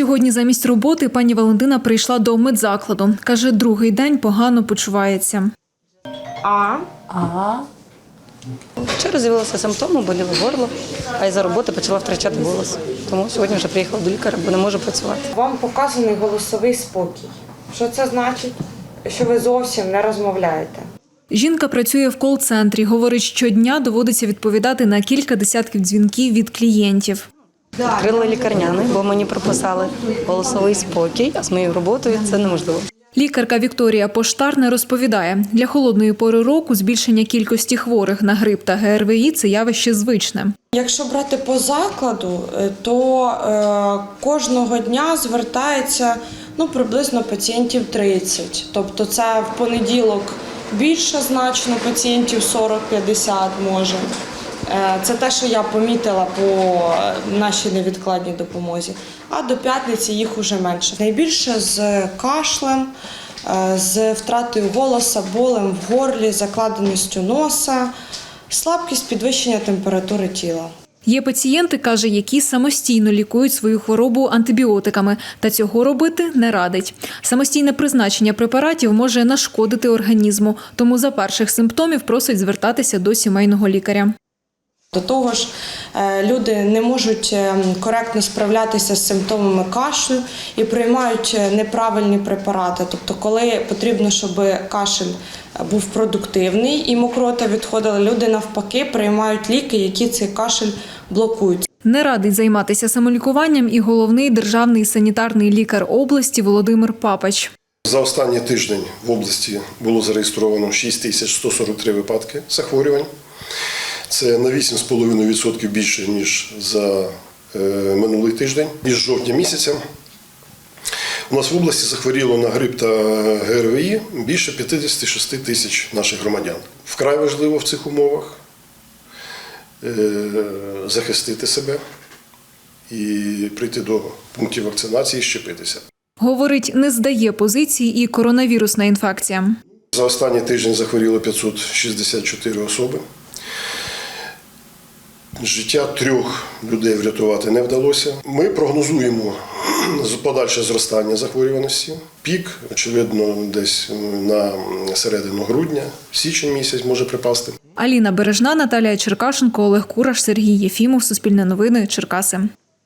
Сьогодні замість роботи пані Валентина прийшла до медзакладу. Каже, другий день погано почувається. А Ага. Вчора з'явилися симптоми, боліло горло, а із за роботи почала втрачати голос. Тому сьогодні вже приїхала до лікаря, бо не можу працювати. вам показаний голосовий спокій. Що це значить? Що ви зовсім не розмовляєте. Жінка працює в кол-центрі. Говорить, щодня доводиться відповідати на кілька десятків дзвінків від клієнтів. Відкрила лікарняний, бо мені прописали голосовий спокій. А з моєю роботою це неможливо. Лікарка Вікторія Поштарна розповідає, для холодної пори року збільшення кількості хворих на грип та ГРВІ – це явище звичне. Якщо брати по закладу, е, то е, кожного дня звертається ну, приблизно пацієнтів 30. Тобто це в понеділок більше значно, пацієнтів 40-50 може. Е, Це те, що я помітила по е, нашій невідкладній допомозі. А до п'ятниці їх уже менше. Найбільше з кашлем, е, з втратою голоса, болем в горлі, закладеністю носа, слабкість, підвищення температури тіла. Є пацієнти, каже, які самостійно лікують свою хворобу антибіотиками, та цього робити не радить. Самостійне призначення препаратів може нашкодити організму, тому за перших симптомів просить звертатися до сімейного лікаря. До того ж, е, люди не можуть е, коректно справлятися з симптомами кашлю і приймають е, неправильні препарати. Тобто, коли потрібно, щоб кашель був продуктивний і мокрота відходила, люди навпаки приймають ліки, які цей кашель блокують. Не радить займатися самолікуванням і головний державний санітарний лікар області Володимир Папач. За останній тиждень в області було зареєстровано 6143 випадки захворювань. Це на 8,5% більше, ніж за е, минулий тиждень. Із жовтня місяця у нас в області захворіло на грип та ГРВІ більше 56 тисяч наших громадян. Вкрай важливо в цих умовах е, захистити себе і прийти до пунктів вакцинації і щепитися. Говорить, не здає позиції і коронавірусна інфекція. За останній тиждень захворіло 564 особи. Життя трьох людей врятувати не вдалося. Ми прогнозуємо подальше зростання захворюваності. Пік, очевидно, десь на середину грудня, січень місяць може припасти. Аліна Бережна, Наталія Черкашенко, Олег Кураш, Сергій Єфімов. Суспільне новини. Черкаси.